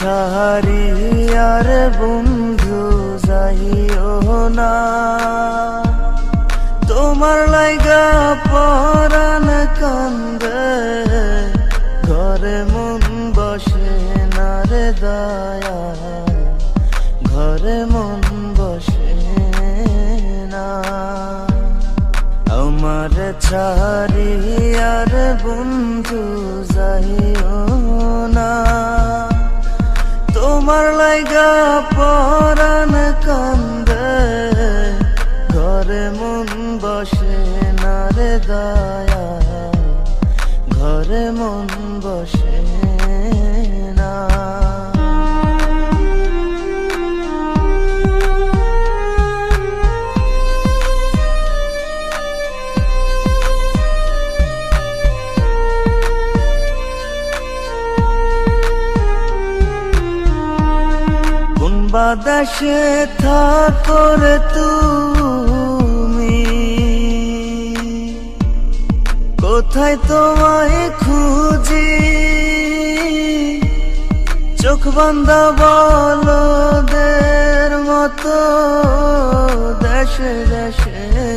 ছাড়ি আর বন্ধু যাইও না। তোমার লাইগা পরাণ কান্দে, ঘরে মন বসে না রে দয়া। ঘরে মন বসে না। আমার ছাড়ি আর বন্ধু তোমার পরান কন্দ ঘরে মন বসে না রে দয়া। ঘরে মন বসে বাদাসে থাকর তুমি। কোথায় তোমায় খুঁজি? চোখ বান্ধা বলদের মতো দেশে দেশে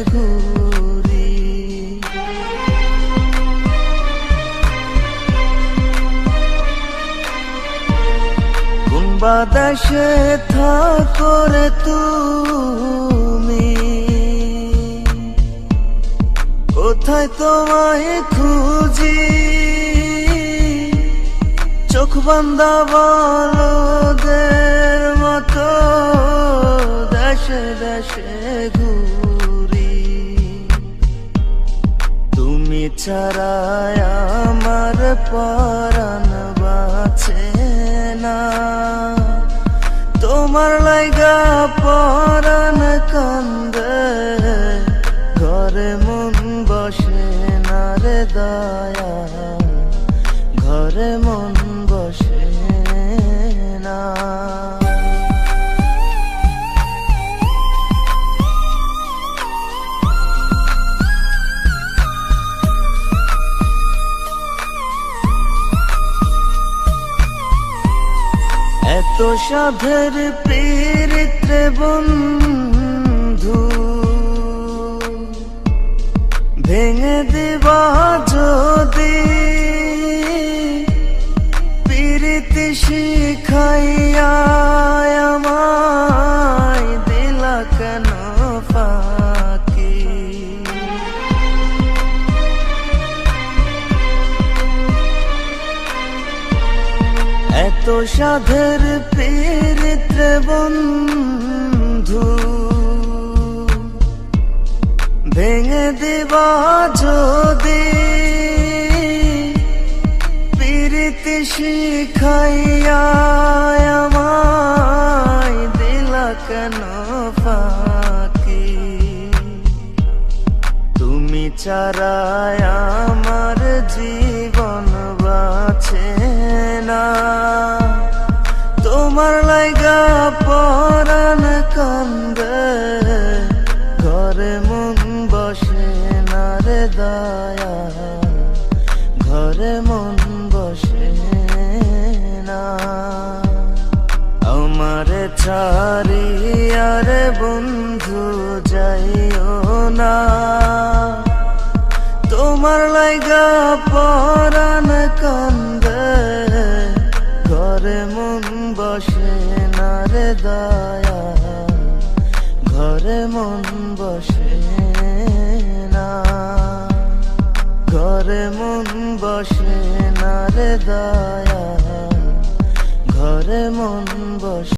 বাতাসে থাকর তুমি। কোথায় তোমায় খুঁজি? চোখ বান্ধা বলদের মতো দেশে দেশে ঘুরি। তুমি ছাড়ায় আমার পরাণ তোমার লাইগা পরান কান্দে। ঘরে মন বসে না রে দয়া। ঘরে মন এত সাধের পীড়িত্রে বন্ধু ভেঙে দিবা যদি প্রীতি শিখাইয়া আমায় সাধের পীড়িত্রে বন্ধু। ভেঙে দিবা যদি পীড়িতি শিখাইয়া আমায় দিলা কেন ফাঁকি? তুমি চারায় কান্দে ঘরে মন বসে না রে দয়া। ঘরে মন বসে না। আমার ছাড়ি আর বন্ধু, যাইও না। তোমার লাইগা পরাণ কান্দে, ঘরে মন বসে না রে দয়া। ঘরে মন বসে না। ঘরে মন বসে না রে দয়া। ঘরে মন বসে